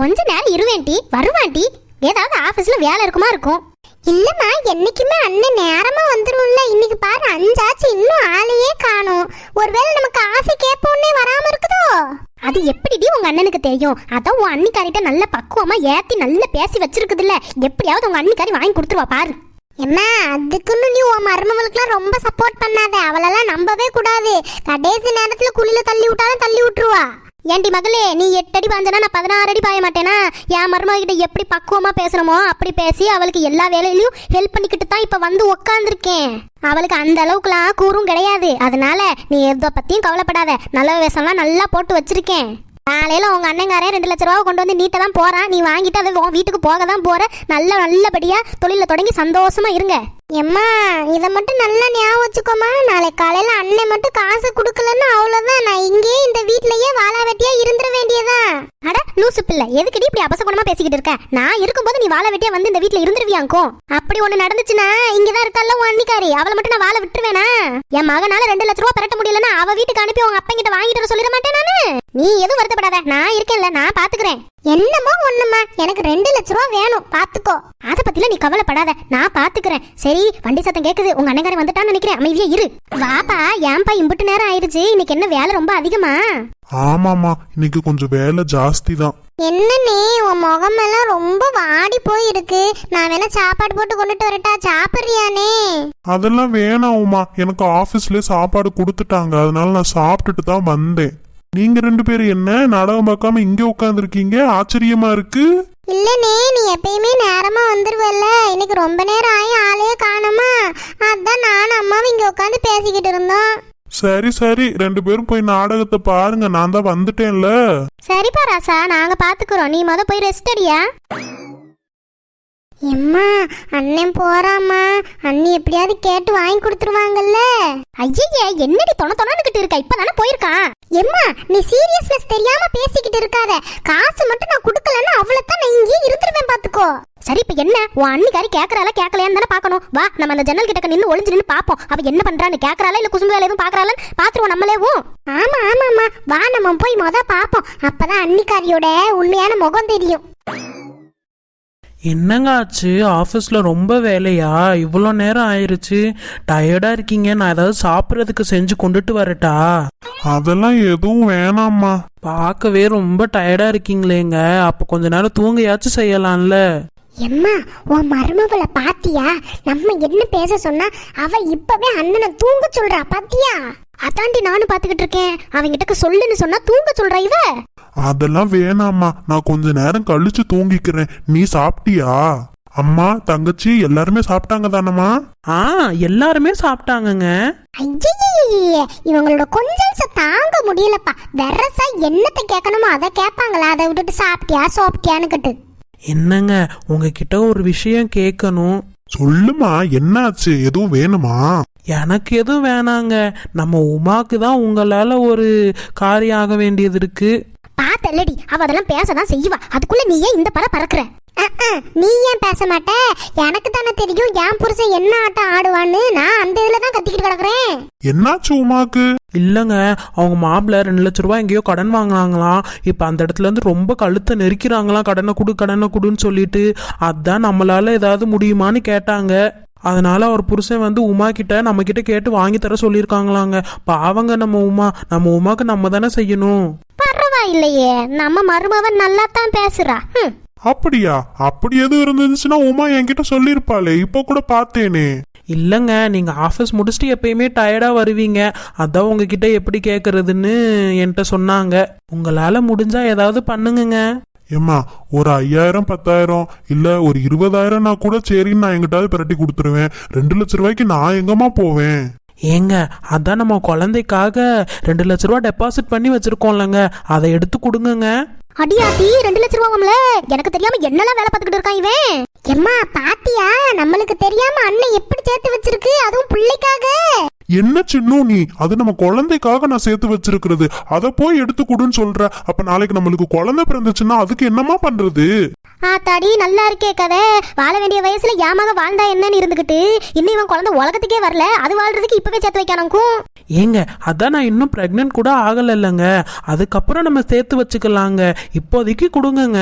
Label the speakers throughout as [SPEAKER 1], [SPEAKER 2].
[SPEAKER 1] கொஞ்ச நேரம் இருவேன்டி வருவான்டி ஏதாவது ஆபீஸ்ல வேலை இருக்குமா இருக்கும்? இல்லம்மா என்னைக்குமே அண்ணன் நேரமா வந்துரும்ல. இன்னைக்கு பாரு அஞ்சாச்சு. இன்னும் ஆளையே காணும். ஒருவேளை நமக்கு ஆசை கேட்போன்னே வராம இருக்குதோ? அது எப்படிடி உங்க அண்ணனுக்கு தெரியும்? அதான் உன் அண்ணிக்காரிட்ட நல்ல பக்குவமா ஏத்தி நல்லா பேசி வச்சிருக்குதுல்ல. எப்படியாவது உங்க அண்ணிக்காரி வாங்கி கொடுத்துருவா பாரு. என்ன அதுக்குன்னு நீ உன் மருமகளுக்குலாம் ரொம்ப சப்போர்ட் பண்ணாத. அவளெல்லாம் நம்பவே கூடாது. கடைசி நேரத்துல குழியில தள்ளி விட்டாலும் தள்ளி விட்டுருவா. ஏண்டி மகளே நீ எட்டு அடி பாஞ்சனா நான் பதினாறு அடி பாய மாட்டேனா? என் மருமகிட்ட எப்படி பக்குவமாக பேசணுமோ அப்படி பேசி அவளுக்கு எல்லா வேலையிலையும் ஹெல்ப் பண்ணிக்கிட்டு தான் இப்போ வந்து உக்காந்துருக்கேன். அவளுக்கு அந்த அளவுக்குலாம் கூறும் கிடையாது. அதனால நீ எதை பற்றியும் கவலைப்படாத. நல்ல வேஷம்லாம் நல்லா போட்டு வச்சிருக்கேன். காலையில் உங்கள் அண்ணங்காரன் ரெண்டு லட்ச ரூபா கொண்டு வந்து நீட்ட தான் போகிறான் நீ வாங்கிட்டு அதை உன் வீட்டுக்கு போக தான் போகிற நல்ல நல்லபடியாக தொழிலில் தொடங்கி சந்தோஷமாக இருங்க. எம்மா இதை மட்டும் நல்லா ஞாபகம் வச்சுக்கோமா. நாளை காலையில் அண்ணன் மட்டும் காசு கொடுக்கலன்னு அவ்வளோதான் நான் இங்கேயே இந்த வீட்லயே வாழா வெட்டியா இருந்துட வேண்டியதா? அட லூசு பிள்ளை எதுக்குடி இப்படி அபசகுணமா பேசிக்கிட்டு இருக்க? நான் இருக்கும்போது நீ வாழ வெட்டியா வந்து இந்த வீட்டில் இருந்துருவியாக்கும் அப்படி ஒன்று நடந்துச்சுன்னா இங்கதான் இருக்கல்ல உன் அன்னிக்காரி. அவளை மட்டும் நான் வாழ விட்டுருவேனா? என் மகனால ரெண்டு லட்ச ரூபா பரட்ட முடியலன்னா அவ வீட்டுக்கு அனுப்பி உங்க அப்பா கிட்ட வாங்கிட்டு வர சொல்லிட மாட்டேன் நானு? நீ எதுவும் வருத்தப்படாத. நான் இருக்கேன்ல நான் பாத்துக்கிறேன். என்னமோ ஒண்ணுமா எனக்கு ரெண்டு லட்ச ரூபா வேணும். பாத்துக்கோ. அத பத்தில நீ கவலைப்படாத. நான் பாத்துக்கிறேன். சரி வண்டி சத்தம் கேக்குது. உங்க அண்ணங்காரன் வந்துட்டான்னு நினைக்கிறேன். அமைதியா இரு. வாப்பா ஏன்பா இம்புட்டு நேரம் ஆயிருச்சு? இன்னைக்கு என்ன வேலை ரொம்ப அதிகமா?
[SPEAKER 2] ஆமாம்மா இன்னைக்கு கொஞ்சம் வேலை ஜாஸ்தி தான்
[SPEAKER 1] என்னன்னே உன் முகமெல்லாம் ரொம்ப வாடி போயிருக்கு. நான் வேணா சாப்பாடு போட்டு கொண்டுட்டு வரட்டா. சாப்பிடுறியானே
[SPEAKER 2] அதெல்லாம் வேணாம் உமா. எனக்கு ஆபீஸ்ல சாப்பாடு கொடுத்துட்டாங்க. அதனால நான் சாப்பிட்டுட்டு தான் வந்தேன். நீங்க ரெண்டு பேரும் என்ன? நாடகம் பார்க்காம இங்க உட்காந்துருக்கீங்க ஆச்சரியமா இருக்கு.
[SPEAKER 1] இல்லனே நீ எப்பயுமே நேரமா வந்துருவல்ல. இன்னைக்கு ரொம்ப நேரம் ஆகி ஆளே காணோமா? அதான் நானும் அம்மாவும் இங்க உட்காந்து பேசிக்கிட்டு இருந்தோம்.
[SPEAKER 2] சரி சரி. ரெண்டு பேரும் போய் நாடகத்தை பாருங்க. நான் தான் வந்துட்டேன்ல.
[SPEAKER 1] சரிப்பா ராசா நாங்க பாத்துக்கிறோம் நீ முத போய் ரெஸ்ட் அடியா? எம்மா அண்ணன் போறாமா அண்ணி எப்படியாவது கேட்டு வாங்கி கொடுத்துருவாங்கல்ல. ஐயே என்னடி தொண தொணனுக்கிட்டு இருக்க? இப்பதானே போயிருக்கான். எம்மா நீ சீரியஸ்னஸ் தெரியாம பேசிக்கிட்டு இருக்காத. காசு மட்டும் நான் கொடுக்கலன்னா அவ்வளவுதான் நான் இங்கேயே இருந்துருவேன் பாத்துக்கோ. சரி இப்ப என்ன? உன் அண்ணிக்காரி கேக்குறாளா கேட்கலையான்னு தானே பாக்கணும் வா நம்ம அந்த ஜன்னல் கிட்ட நின்று ஒளிஞ்சு நின்னு பாப்போம் அவ என்ன பண்றான்னு கேக்குறாளா இல்ல குசும்பு வேலை எதுவும் பாக்குறாளான்னு பாத்துருவோம் நம்மளேவும் ஆமா ஆமாமா வா நம்ம போய் மொத பாப்போம் அப்பதான் அன்னிக்காரியோட உண்மையான முகம் தெரியும்.
[SPEAKER 3] என்னங்க ஆச்சு ஆஃபீஸில் ரொம்ப வேலையா? இவ்வளோ நேரம் ஆயிருச்சு. டயர்டாக இருக்கீங்க. நான் ஏதாவது சாப்பிட்றதுக்கு செஞ்சு கொண்டுட்டு வரட்டா?
[SPEAKER 2] அதெல்லாம் எதுவும் வேணாம்மா.
[SPEAKER 3] பார்க்கவே ரொம்ப டயர்டாக இருக்கீங்களேங்க. அப்போ கொஞ்ச நேரம் தூங்கியாச்சும் செய்யலாம்ல.
[SPEAKER 1] எம்மா உன் மருமகளை பாத்தியா? நம்ம என்ன பேச சொன்னா அவ இப்பவே அண்ணனை தூங்க சொல்றா பாத்தியா? அதாண்டி நானும் பாத்துக்கிட்டு இருக்கேன். அவங்கிட்ட சொல்லுன்னு சொன்னா தூங்க சொல்றா இவ?
[SPEAKER 2] அதெல்லாம் வேணாம்மா. நான் கொஞ்ச நேரம் கழிச்சு தூங்கிக்கிறேன். நீ சாப்பிட்டியா? அம்மா தங்கச்சி எல்லாருமே சாப்பிட்டாங்க தானம்மா?
[SPEAKER 3] ஆ எல்லாருமே சாப்பிட்டாங்கங்க.
[SPEAKER 1] ஐயையையே, இவங்களோட கொஞ்சம் தாங்க முடியலப்பா. வெரசா என்னத்தை கேட்கணுமோ அதை கேட்பாங்களா? அதை விட்டுட்டு சாப்பிட்டியா சோப்பிட்டியான்னு கிட்டு
[SPEAKER 3] என்னங்க உங்ககிட்ட ஒரு விஷயம் கேட்கணும்.
[SPEAKER 2] சொல்லுமா என்னாச்சு? எதுவும் வேணுமா?
[SPEAKER 3] எனக்கு எதுவும் வேணாங்க. நம்ம உமாக்கு தான் உங்களால் ஒரு காரியம் ஆக வேண்டியது இருக்கு.
[SPEAKER 1] பார்த்தல்லடி அவ அதெல்லாம் பேசதான் செய்வா. அதுக்குள்ள நீ ஏன் இந்த பற பறக்குற? நீ ஏன் பேச மாட்ட? எனக்கு தானே தெரியும் என் புருஷன் என்ன ஆட்டம் ஆடுவான்னு. நான் அந்த இதுல தான் கத்திக்கிட்டு கிடக்குறேன்.
[SPEAKER 2] என்னாச்சு உமாக்கு?
[SPEAKER 3] இல்லைங்க அவங்க மாப்பிள்ள ரெண்டு லட்ச ரூபாய் எங்கேயோ கடன் வாங்கினாங்களாம். இப்போ அந்த இடத்துல இருந்து ரொம்ப கழுத்தை நெரிக்கிறாங்களாம். கடனை கொடு கடனை கொடுன்னு சொல்லிட்டு. அதான் நம்மளால ஏதாவது முடியுமான்னு கேட்டாங்க. அதனால அவர் புருஷன் வந்து உமா கிட்ட நம்ம கிட்ட கேட்டு வாங்கி தர சொல்லியிருக்காங்களாங்க. பாவங்க நம்ம உமா. நம்ம உமாக்கு நம்ம தானே செய்யணும்.
[SPEAKER 1] பரவாயில்லையே நம்ம மருமவன் நல்லா தான் பேசுறா.
[SPEAKER 2] அப்படியா? அப்படி எதுவும் இருந்துச்சுன்னா உமா என்கிட்ட சொல்லியிருப்பாளே. இப்போ கூட பார்த்தேனே.
[SPEAKER 3] இல்லைங்க நீங்கள் ஆஃபீஸ் முடிச்சுட்டு எப்பயுமே டயர்டாக வருவீங்க. அதான் உங்ககிட்ட எப்படி கேட்குறதுன்னு என்கிட்ட சொன்னாங்க. உங்களால் முடிஞ்சா ஏதாவது பண்ணுங்கங்க.
[SPEAKER 2] ஏம்மா ஒரு ஐயாயிரம் பத்தாயிரம் இல்ல ஒரு இருபதாயிரம்னா கூட சரின்னு நான் எங்கிட்டாவது பிரட்டி கொடுத்துருவேன். ரெண்டு லட்ச ரூபாய்க்கு நான் எங்கம்மா போவேன்?
[SPEAKER 3] ஏங்க அதான் நம்ம குழந்தைக்காக ரெண்டு லட்ச ரூபா டெபாசிட் பண்ணி வச்சிருக்கோம்லங்க. அதை எடுத்து கொடுங்கங்க.
[SPEAKER 1] அடியாத்தி ரெண்டு லட்ச ரூபாவும்ல எனக்கு தெரியாம என்னெல்லாம் வேலை பார்த்துக்கிட்டு இருக்கான் இவன்? எம்மா பாத்தியா? நம்மளுக்கு தெரியாம அண்ணன் எப்படி சேர்த்து வச்சிருக்கு? அதுவும் பிள்ளைக்காக.
[SPEAKER 2] என்ன சின்னும் நீ? அது நம்ம குழந்தைக்காக நான் சேர்த்து வச்சிருக்கிறது. அதை போய் எடுத்து கொடுன்னு சொல்ற. அப்ப நாளைக்கு நம்மளுக்கு குழந்தை பிறந்துச்சுன்னா அதுக்கு என்னமா பண்றது?
[SPEAKER 1] ஆத்தாடி நல்லா இருக்கே கதை. வாழ வேண்டிய வயசுல ஏமாக வாழ்ந்தா என்னன்னு இருந்துகிட்டு இன்னும் இவன் குழந்தை உலகத்துக்கே வரல. அது வாழ்றதுக்கு இப்பவே சேர்த்து வைக்கணுக்கும்
[SPEAKER 3] ஏங்க அதான் நான் இன்னும் ப்ரெக்னென்ட் கூட ஆகலை இல்லைங்க அதுக்கப்புறம் நம்ம சேர்த்து வச்சுக்கலாங்க. இப்போதைக்கு கொடுங்கங்க.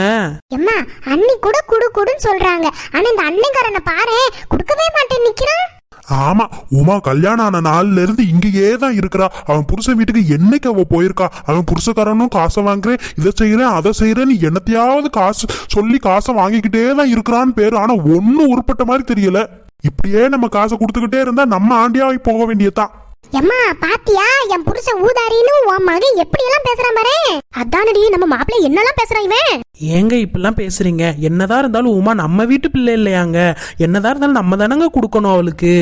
[SPEAKER 1] எம்மா அண்ணி கூட குடு குடுன்னு சொல்றாங்க. ஆனா இந்த அண்ணன்காரனை பாரு கொடுக்கவே மாட்டேன் நிக்கிறான்.
[SPEAKER 2] ஆமா உமா கல்யாணம் ஆன நாள்ல இருந்து இங்கேயே தான் இருக்கிறா. அவன் புருஷன் வீட்டுக்கு என்னைக்கு அவ போயிருக்கா? அவன் புருஷக்காரனும் காசை வாங்குறேன் இதை செய்யறேன் அதை செய்யறேன்னு என்னத்தையாவது காசு சொல்லி காசை வாங்கிக்கிட்டே தான் இருக்கிறான்னு பேரு. ஆனா ஒன்னும் உருப்பட்ட மாதிரி தெரியல. இப்படியே நம்ம காசை கொடுத்துக்கிட்டே இருந்தா நம்ம ஆண்டியாவை போக வேண்டியதான்
[SPEAKER 1] எம்மா பாத்தியா? என் புருஷன் ஊதாரின்னு உன் மகன் எப்படி எல்லாம் பேசுறான் பாரு. அதானடி நம்ம மாப்பிள்ளை என்னெல்லாம் பேசுறான் இவன்?
[SPEAKER 3] ஏங்க இப்படிலாம் பேசுறீங்க? என்னதான் இருந்தாலும் உமா நம்ம வீட்டு பிள்ளை இல்லையாங்க? என்னதான் இருந்தாலும் நம்ம தானங்க கொடுக்கணும் அவளுக்கு.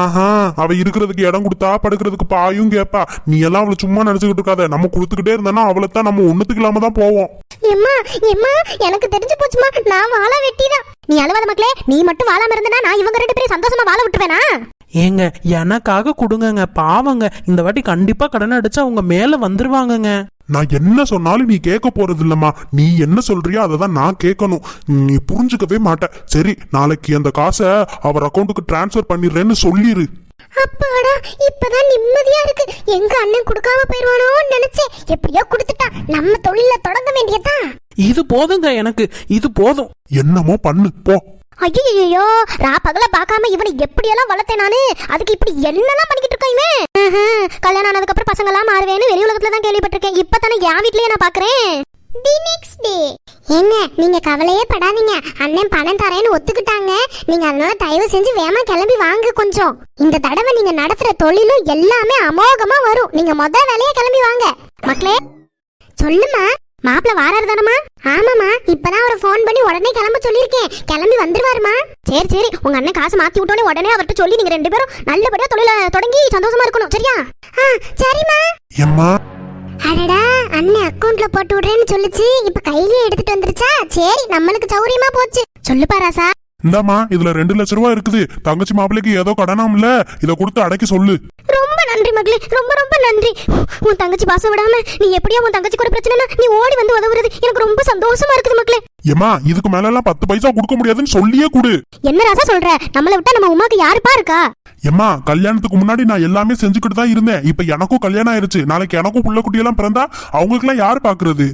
[SPEAKER 2] ஆஹா அவ இருக்கிறதுக்கு இடம் கொடுத்தா படுக்கிறதுக்கு பாயும் கேப்பா. நீ எல்லாம் அவளை சும்மா நினைச்சுக்கிட்டு இருக்காத. நம்ம கொடுத்துக்கிட்டே இருந்தானா அவளை தான் நம்ம ஒண்ணுத்துக்கு இல்லாம தான் போவோம்.
[SPEAKER 1] எம்மா எம்மா எனக்கு தெரிஞ்சு போச்சுமா நான் வாழ வெட்டிதான். நீ அழுவாத மக்களே நீ மட்டும் வாழாம இருந்தனா நான் இவங்க ரெண்டு பேரும் சந்தோஷமா வாழ விட்டுருவேனா?
[SPEAKER 3] ஏங்க எனக்காக கொடுங்கங்க. பாவங்க இந்த வாட்டி கண்டிப்பா கடன் அடிச்சா அவங்க மேல வந்துருவாங்கங்க.
[SPEAKER 2] நான் என்ன சொன்னாலும் நீ கேட்க போறது இல்லம்மா நீ என்ன சொல்றியோ அதை தான் நான் கேட்கணும். நீ புரிஞ்சுக்கவே மாட்ட. சரி நாளைக்கு அந்த காசை அவர் அக்கௌண்ட்டுக்கு டிரான்ஸ்ஃபர் பண்ணிடுறேன்னு சொல்லிரு.
[SPEAKER 1] அப்பாடா இப்பதான் நிம்மதியா இருக்கு. எங்க அண்ணன் கொடுக்காம போயிருவானோன்னு நினைச்சேன். எப்படியோ கொடுத்துட்டான் நம்ம தொழில தொடங்க வேண்டியதான்
[SPEAKER 3] இது போதுங்க எனக்கு. இது போதும்.
[SPEAKER 2] என்னமோ பண்ணு போ.
[SPEAKER 1] ஐயோ ரா பகல பார்க்காம இவனை எப்படியெல்லாம் வளர்த்தேன் நானு? அதுக்கு இப்படி என்னெல்லாம் பண்ணிக்கிட்டு இருக்கான் இவன் கல்யாணம் ஆனதுக்கு அப்புறம் பசங்க எல்லாம் மாறுவேன்னு வெளி உலகத்துல தான் கேள்விப்பட்டிருக்கேன். இப்பதானே என் வீட்லயே நான் பாக்குறேன் தி நெக்ஸ்ட் டே ஏங்க நீங்க கவலையே படாதீங்க. அண்ணன் பணம் தரேன்னு ஒத்துக்கிட்டாங்க. நீங்க அதனால தயவு செஞ்சு வேமா கிளம்பி வாங்க கொஞ்சம். இந்த தடவை நீங்க நடத்துற தொழிலும் எல்லாமே அமோகமா வரும். நீங்க மொத வேலையே கிளம்பி வாங்க. மக்களே சொல்லுமா மாப்பிள்ள வாராரு தானமா ஆமாமா இப்பதான் அவரை ஃபோன் பண்ணி உடனே கிளம்ப சொல்லியிருக்கேன். கிளம்பி வந்துருவாருமா? சரி சரி. உங்க அண்ணன் காசு மாத்தி விட்டோனே உடனே அவர்கிட்ட சொல்லி நீங்க ரெண்டு பேரும் நல்லபடியா தொழில தொடங்கி சந்தோஷமா இருக்கணும். சரியா? சரிம்மா.
[SPEAKER 2] எம்மா
[SPEAKER 1] அடடா அண்ணன் அக்கவுண்ட்ல போட்டு விடுறேன்னு சொல்லுச்சு. இப்ப கையிலேயே எடுத்துட்டு வந்துருச்சா? சரி நம்மளுக்கு சௌரியமா போச்சு. சொல்லுப்பா ராசா.
[SPEAKER 2] இந்தாம்மா இதுல ரெண்டு லட்ச ரூபா இருக்குது. தங்கச்சி மாப்பிள்ளைக்கு ஏதோ கடனாம்ல. இதை கொடுத்து அடக்கி சொல்லு.
[SPEAKER 1] ரொம்ப நன்றி மகளே ரொம்ப ரொம்ப நன்றி. உன் தங்கச்சி பாசம் விடாம நீ எப்படியா உன் தங்கச்சிக்கு ஒரு பிரச்சனைனா நீ ஓடி வந்து உதவுறது எனக்கு ரொம்ப சந்தோஷமா இருக்குது மக்களே
[SPEAKER 2] ஏம்மா இதுக்கு மேல எல்லாம் பத்து பைசா கொடுக்க முடியாதுன்னு சொல்லியே கொடு.
[SPEAKER 1] என்ன ராசா சொல்ற? நம்மளை விட்டா நம்ம உமாக்கு யாருப்பா இருக்கா?
[SPEAKER 2] ஏம்மா கல்யாணத்துக்கு முன்னாடி நான் எல்லாமே செஞ்சுக்கிட்டு தான் இருந்தேன். இப்ப எனக்கும் கல்யாணம் ஆயிருச்சு. நாளைக்கு எனக்கும் புள்ள குட்டியெல்லாம் பிறந்தா அவங்களுக்குலாம் யார் பாக்குறது?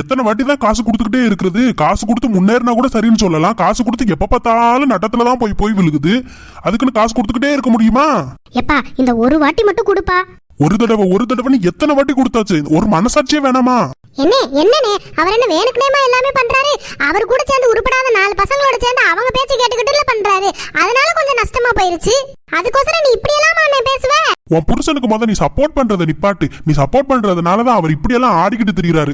[SPEAKER 2] எத்தனை வாட்டி தான் காசு கொடுத்துக்கிட்டே இருக்கிறது? காசு கொடுத்து முன்னேறினா கூட சரின்னு சொல்லலாம். காசு கொடுத்து எப்ப பார்த்தாலும் நட்டத்துல தான் போய் போய் விழுகுது. அதுக்குன்னு காசு கொடுத்துக்கிட்டே இருக்க முடியுமா?
[SPEAKER 1] எப்பா இந்த ஒரு வாட்டி மட்டும் கொடுப்பா.
[SPEAKER 2] ஒரு தடவை ஒரு தடவைன்னு எத்தனை வாட்டி கொடுத்தாச்சு? ஒரு மனசாட்சியே வேணாமா?
[SPEAKER 1] என்ன என்னனே? அவர் என்ன வேணுக்குனேமா எல்லாமே பண்றாரு? அவர் கூட சேர்ந்து உருப்படாத நாலு பசங்களோட சேர்ந்து அவங்க பேச்ச கேட்டுக்கிட்டுல பண்றாரு. அதனால கொஞ்சம் நஷ்டமா போயிருச்சு. அதுக்கோசரம் நீ இப்படி எல்லாம் அண்ணன் பேசுவ?
[SPEAKER 2] உன் புருஷனுக்கு முத நீ சப்போர்ட் பண்றதை நிப்பாட்டு. நீ சப்போர்ட் பண்றதுனாலதான் அவர் இப்படியெல்லாம் ஆடிக்கிட்டு திரியுறாரு.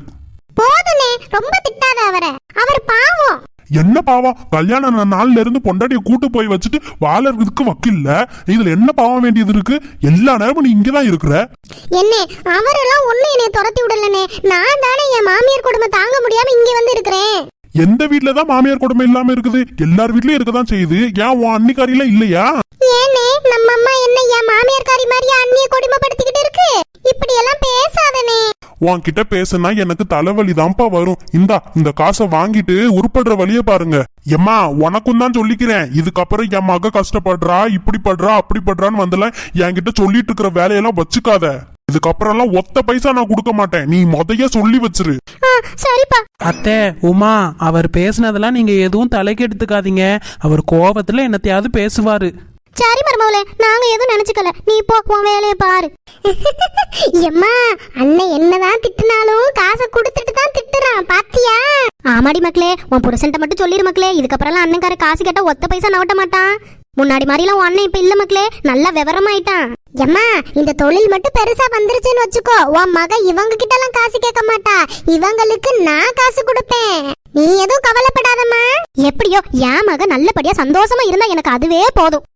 [SPEAKER 1] போதுனே ரொம்ப திட்டாத அவரை. அவர் பாவம்.
[SPEAKER 2] என்ன பாவம்? கல்யாணம் நாள்ல இருந்து பொண்டாட்டிய கூட்டு போய் வச்சுட்டு வாழறதுக்கு வக்கில்ல? இதுல என்ன பாவம் வேண்டியது இருக்கு? எல்லா நேரமும் நீ இங்கதான் இருக்கிற?
[SPEAKER 1] என்ன அவரெல்லாம் ஒண்ணு என்னை துரத்தி விடலனே. நான் தானே என் மாமியார் குடும்பம் தாங்க முடியாம இங்க வந்து இருக்கிறேன்.
[SPEAKER 2] எந்த வீட்டுலதான் மாமியார் குடும்பம் இல்லாம இருக்குது? எல்லார் வீட்லயும் இருக்கதான் செய்யுது. ஏன் உன் அன்னிக்காரியில இல்லையா?
[SPEAKER 1] ஏனே நம்ம அம்மா என்ன என் மாமியார்காரி மாதிரியா அண்ணிய கொடுமைப்படுத்திக்கிட்டு இருக்கு? இப்படி எல்லாம் பேசாதனே.
[SPEAKER 2] உன்கிட்ட பேசுனா எனக்கு தலைவலி தான்ப்பா வரும். இந்தா இந்த காசை வாங்கிட்டு உருப்படுற வழிய பாருங்க. எம்மா உனக்கும் தான் சொல்லிக்கிறேன். இதுக்கப்புறம் என் மக கஷ்டப்படுறா இப்படி படுறா அப்படி படுறான்னு வந்தல என்கிட்ட சொல்லிட்டு இருக்கிற வேலையெல்லாம் வச்சுக்காத. இதுக்கப்புறம்லாம் ஒத்த பைசா நான் கொடுக்க மாட்டேன். நீ முதைய சொல்லி வச்சிரு.
[SPEAKER 1] சரிப்பா.
[SPEAKER 3] அத்தை உமா அவர் பேசுனதெல்லாம் நீங்க எதுவும் தலைக்கு எடுத்துக்காதீங்க. அவர் கோபத்துல என்னத்தையாவது பேசுவாரு.
[SPEAKER 1] சரி மருமவளே நாங்க எதுவும் நினைச்சுக்கல. நீ போ உன் வேலையை பாரு. எம்மா அண்ணன் என்னதான் திட்டினாலும் காசை கொடுத்துட்டு தான் திட்டுறான். பாத்தியா? ஆமாடி மக்களே உன் புருஷன்ட்ட மட்டும் சொல்லிடு மக்களே. இதுக்கப்புறம்லாம் அண்ணன்கார காசு கேட்டா ஒத்த பைசா நவட்ட மாட்டான். முன்னாடி மாதிரிலாம் உன் அண்ணன் இப்ப இல்ல மக்களே. நல்லா விவரமாயிட்டான். எம்மா இந்த தொழில் மட்டும் பெருசா வந்துருச்சுன்னு வச்சுக்கோ. உன் மக இவங்க கிட்ட எல்லாம் காசு கேட்க மாட்டா. இவங்களுக்கு நான் காசு கொடுப்பேன். நீ எதுவும் கவலைப்படாதம்மா. எப்படியோ என் மக நல்லபடியா சந்தோஷமா இருந்தா எனக்கு அதுவே போதும்.